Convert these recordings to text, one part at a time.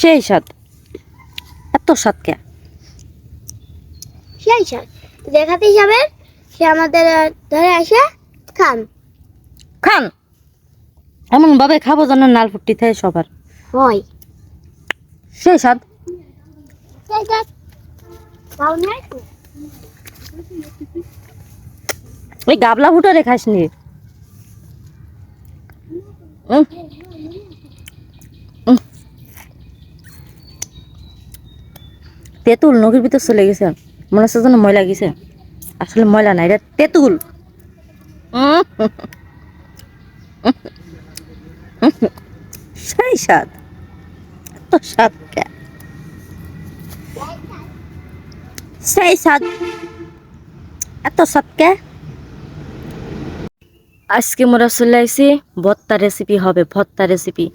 সেই স্বাদ এত স্বাদ কে? সেই স্বাদ দেখাতে যাবেন সে আমাদের ধরে আসে খান। খান? এমন ভাবে খাব যেন নাল ফুটি থাকে সবার। হয়। সেই স্বাদ সেই স্বাদ ওই গাবলা ফুটারে খাস নি। তেঁতুল নদীর ভিতর চলে গেছে। মনে হচ্ছে যেন ময়লা গেছে। আসলে ময়লা নাই, এটা তেঁতুল। সেই এত এত আজকে মোরা চলে আইছি ভত্তা রেসিপি হবে ভত্তা রেসিপি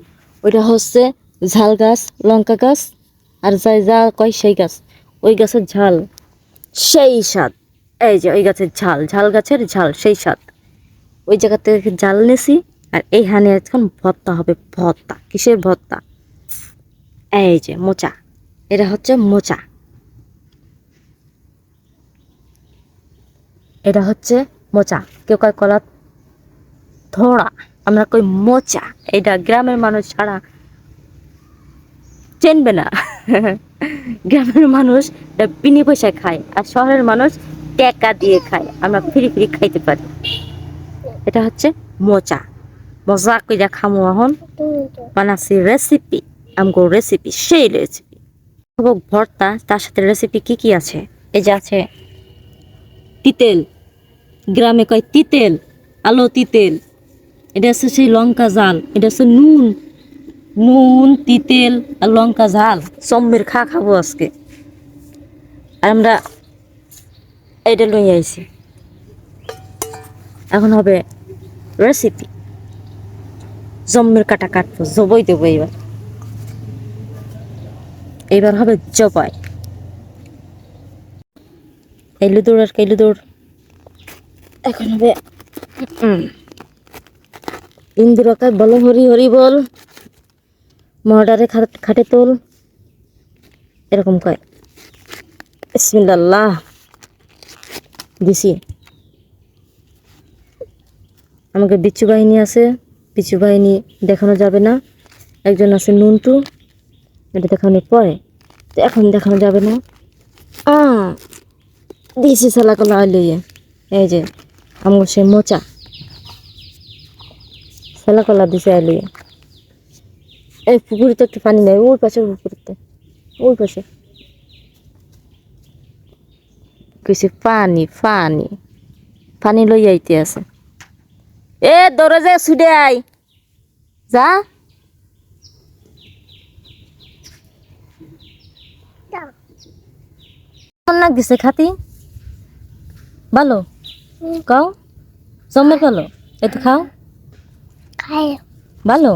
ওইটা হচ্ছে ঝাল গাছ, লঙ্কা গাছ আর যাই, যা কয় সেই গাছ। ওই গাছের ঝাল। সেই স্বাদ। এই যে ওই গাছের ঝাল ঝাল গাছের ঝাল, সেই স্বাদ। ওই জায়গা থেকে জাল নেছি আর এই হানি এখন ভত্তা হবে ভত্তা কিসের ভত্তা এই যে মোচা। এটা হচ্ছে মোচা। এটা হচ্ছে মোচা। কেউ কয় কলা ধরা আমরা কই মোচা। এটা গ্রামের মানুষ ছাড়া চেনবে না। গ্রামের মানুষ বিনি পয়সায় খায় আর শহরের মানুষ টাকা দিয়ে খায়। আমরা ফ্রি ফ্রি খাইতে পারি। এটা হচ্ছে মোচা মজা কইরা খামো এখন। বানাচ্ছি রেসিপি আমগো রেসিপি সেই রেসিপি ভর্তা, তার সাথে রেসিপি কি কি আছে? এই যে আছে তিতেল। গ্রামে কয় তিতেল? আলো তিতেল। এটা হচ্ছে সেই লঙ্কা জাল। এটা হচ্ছে নুন। নুন তিতেল আর লঙ্কা ঝাল। চম্মের খা খাব আজকে। আর আমরা এটা লই আইছি। এখন হবে রেসিপি জম্মের কাটা কাটবো জবই দেবো এইবার। এইবার হবে জবাই। এলু দৌড় আর কেলু দৌড়। এখন হবে উম, ইন্দুরাকায় বলো হরি হরি বল। মর্ডারে খাটে তোল। এরকম কয়। বিসমিল্লাহ। দিছি। আমাকে বিচ্ছু বাহিনী আছে। বিচ্ছু বাহিনী দেখানো যাবে না। একজন আছে নুনটু। এটা দেখানোর পরে তো এখন দেখানো যাবে না। আ দিয়েছি সালা কলা লইয়ে এই যে আমার সে মোচা। সালা কলা দিছে আলুয়ে এই পুকুরে তো একটু পানি নেই ওই পাশে পুকুরতে ওই পাশে। কইছে পানি পানি পানি লই আইতে আছে। এ দৌড়ে যায় ছুটে আই যা। লাগতেছে খাতি? ভালো? কাও জমের ভালো একটু খাও। ভালো?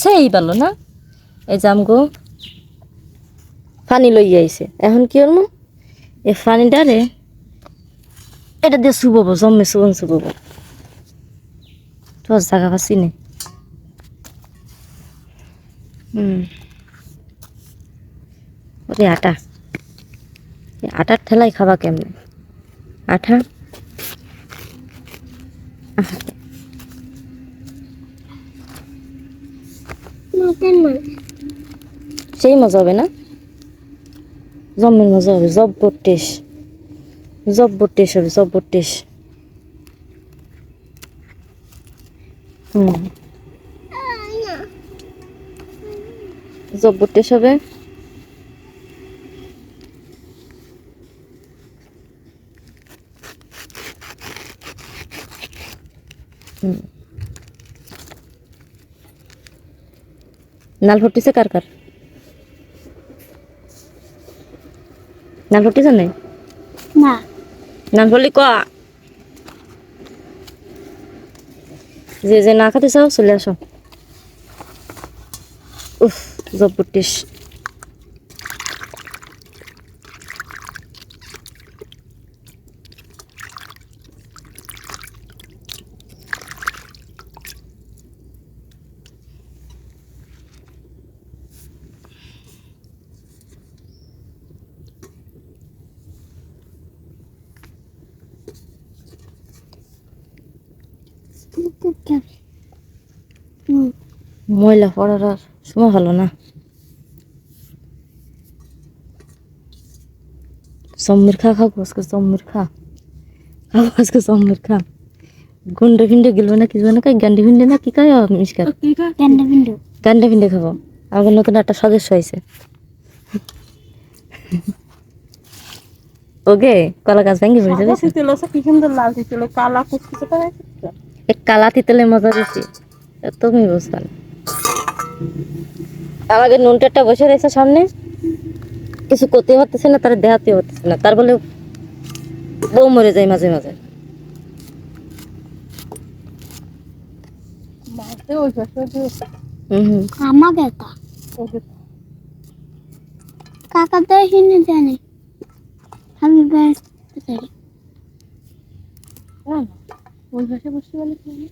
সেই ভালো না? এই যে আমগো পানি লই আইছে। এখন কি হল এই পানিটারে এটা দিয়ে শুবব জমে শুবন শুবব তোর জায়গা পাচ্ছি নে। হুম ওরে আটা। আটার ঠেলাই খাবা কেমনে? আঠা। আহা, সেই মজা হবে না? জম্মের মজা হবে, জব্বর টেস। জব্বর টেস হবে, জব্বর টেস। হুম। জব্বর টেস হবে। নাল ফুটিছে কার কার? নাল ফুটিছে নাই? না। নাম ফুলি ক? যে যে না খাতে চাও চলে আসো উফ জবরটিস চুপচাপ ময়লা পড়ার আর সময় হলো না। জম্মির খা খাব আজকে জম্মির খা খাব আজকে জম্মির খা গুন্ডে ফিন্ডে গেলবে না কিছু না? কাই গান্ডে ফিন্ডে না কি কাই মিসকার গেন্ডা ফিন্ডে। খাব। আমাকে নতুন একটা সদস্য হয়েছে। ওকে কলা গাছ ভেঙে পড়ে যাবে। তিতল আছে কি সুন্দর লাল তিতল কালা কুচকুচে এক কালা তিতলে মজা বেশি। তুমি বুঝবা না। আমাকে নুনটাটা বসে রয়েছে সামনে। কিছু করতে পারতেছে না তার দেহাতে হতেছে না। তার বলে বউ মরে যায় মাঝে মাঝে। আমাকে কাকা। তো শুনে জানে। আমি না না। ওই বসে বলে কি হবে?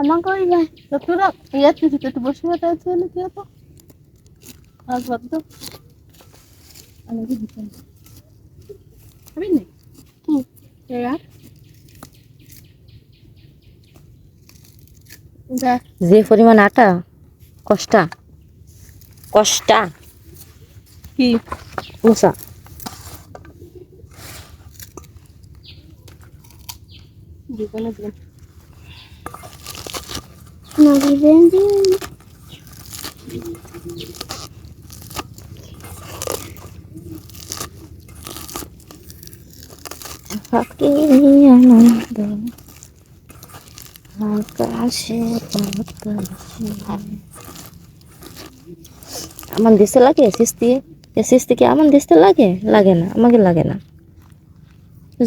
আমাকে ওই ভাই তো তোরা ইয়ার কিছু একটু বসে আছে বলে কি হতো আজ বাদ আমি কি দিতাম আমি নেই? কি? ইয়ার যে। পরিমাণ আটা কষ্টা। কষ্টা। কি? মুসা দোকানে দিন নদী বেঞ্জি ফাঁকি আনন্দ আকাশে বাতাসে। আমার দেশে লাগে সিস্তি এ সিস্তি কি আমার দেশে লাগে লাগে না আমাকে লাগে না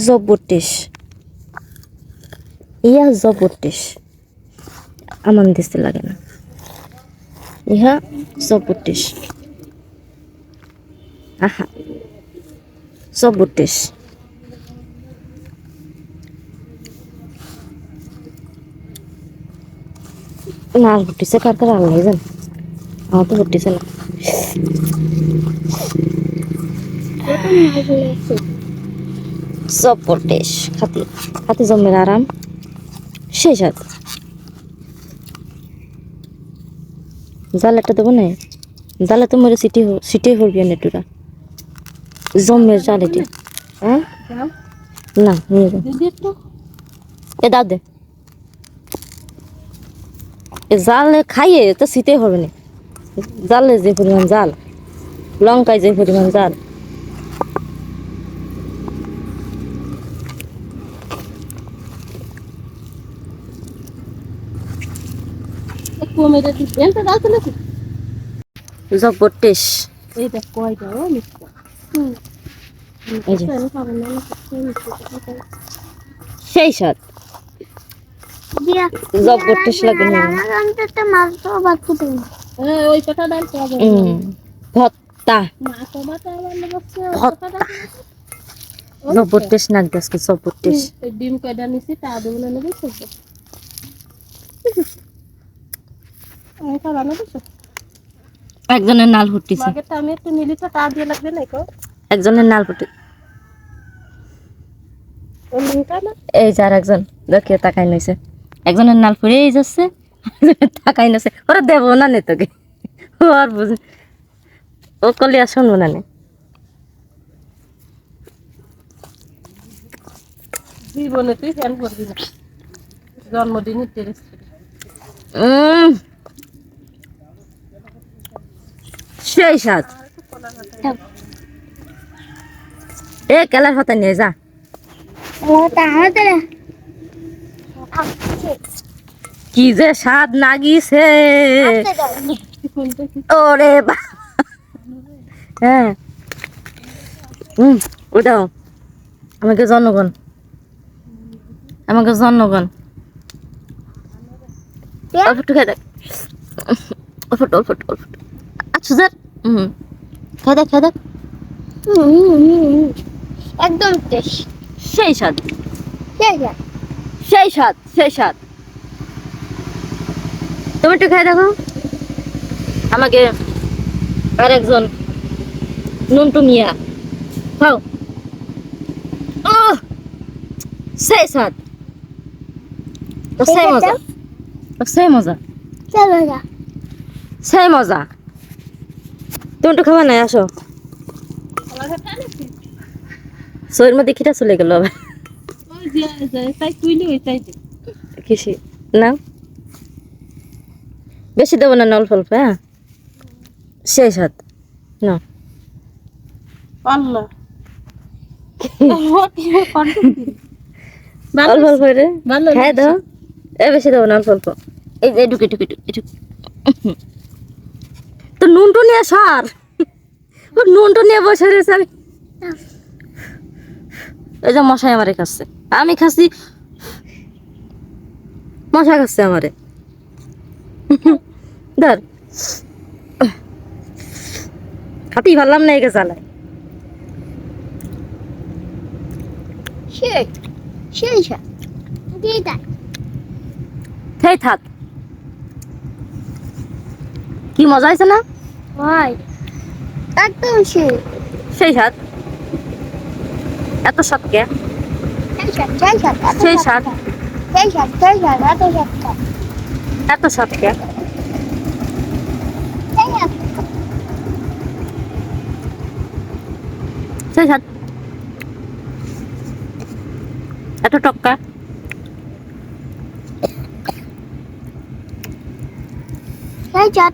জবটিস ইয়া জবটিস আমার দেশে লাগে না। ইহা জবটিস আহা। জবটিস না ফুটিছে কার কার আল্লাহ জান আমার তো ফুটিছে না। পটেশ খাতি খাতি জমের আরাম। শেষ হাত জাল একটা দেবো না। জালে তো মরে সিটি সিটি হরবি না টুরা জমের জাল এটি হ্যাঁ? না নিয়ে যাও এ দাও দে। এ জাল খাইয়ে তো শীতে হবে না। জালে যে পরিমাণ জাল লঙ্কায় যে পরিমাণ জাল। এনটা দাও তো নাকি জবটেশ এই কয়টা ও মিষ্টি এই যে। আমি খাব না সেই লাগে মাছ তো বাদ ফুটে ওই ডাল ভত্তা। নাক গাছকে এই ডিম কয়টা নিছি তা দেবো না নেবে খাব একজনের নাল ফুটিছে মাগেরটা আমি একটু নিলি তো তা দিয়ে লাগবে না কো একজনের নাল ফুটে এই যে আর একজন দেখিয়ে তাকাই নইছে একজনের নাল ফুরিয়েই যাচ্ছে তাকাই নইছে ওরা দেবো না নে তোকে। আর বুঝ ও কলি আর শুনব না নে। জীবনে তুই ফ্যান করবি না। জন্মদিনের টেরেস সেই সাত। এ কেলার পাতা নিয়ে যা। ও তাহলে কি যে স্বাদ ওরে বা। হ্যাঁ। হুম ওটাও আমাকে জনগণ। আমাকে জনগণ। অল্প একটু খেয়ে দেখ। অল্প একটু, অল্প অল্প স্যার হুম খেয়ে দেখ খেয়ে দেখ। একদম টেস। সেই স্বাদ। সেই স্বাদ। সেই স্বাদ তুমি একটু খেয়ে দেখো। আমাকে আর একজন নুনটু মিয়া। খাও। সেই স্বাদ। সেই মজা। সেই মজা। সেই মজা। তুমি একটু খাবার নাই আসো। হাতে শরীর মধ্যে খিটা চলে গেল আবার। কিসি? না? বেশি দেবো না অল্প অল্প হ্যাঁ? সেই সাত না। আল্লাহ অল্প অল্প রে হ্যাঁ দাও। এ বেশি দেবো না অল্প অল্প এই যে এটুকু এটুকু এটুকু এটুকু তো নুনটু নিয়ে সার। ও নুনটু নিয়ে বসে রয়েছে আমি। এই যে মশাই আমারে খাচ্ছে। আমি খাচ্ছি। মশা খাচ্ছে আমারে। ধর। হাতেই পারলাম না একে চালায় থাক। কি মজা হয়েছে না? হয় একদম সেই সেই স্বাদ এত স্বাদ কে? সেই সাত সেই সাত এত সেই সাত সেই সাত সাত এত সাত কে। সেই সাত। এত টক্কা সেই সাত।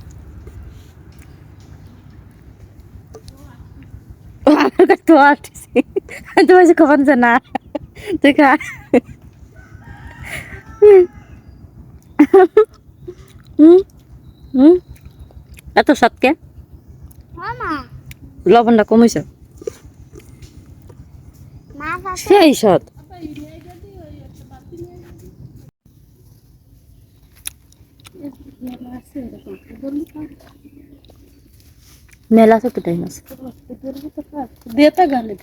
আমার কাছে তো আসতেছি তোমার যে খবর যে না তুই খা। হুম হুম। এত মামা। লবণটা কমেছে সেই সৎ মেলা আছে তো টাইম আছে দেতা গালে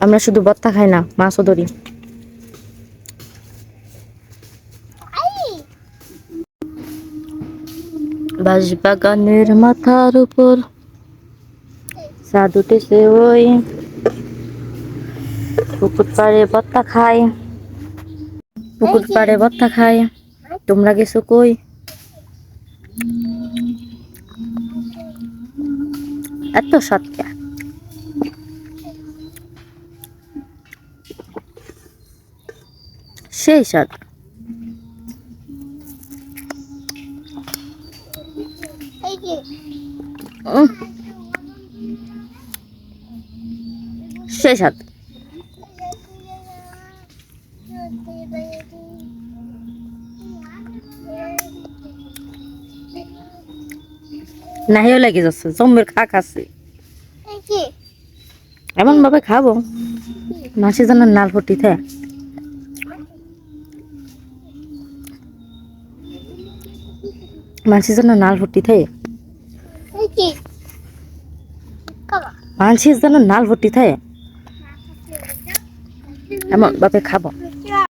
আমরা শুধু বত্তা খাই না মাছও ধরি বাগানের মাথার উপর চাঁদ উঠেছে ওই। পুকুর পাড়ে বত্তা খায় পুকুর পাড়ে বত্তা খায়। তোমরা গেছো কই? এত সৎকা। সেই স্বাদ সেই স্বাদ নাহিও লেগে যাচ্ছে জম্মের খা খাচ্ছে এমন ভাবে খাব মাসি যেন নাল ফুটি থাকে মানসি যেন নাল ফুটি থাকে এই যে মানসির যেন নাল ফুটি থাকে এমন ভাবে খাব।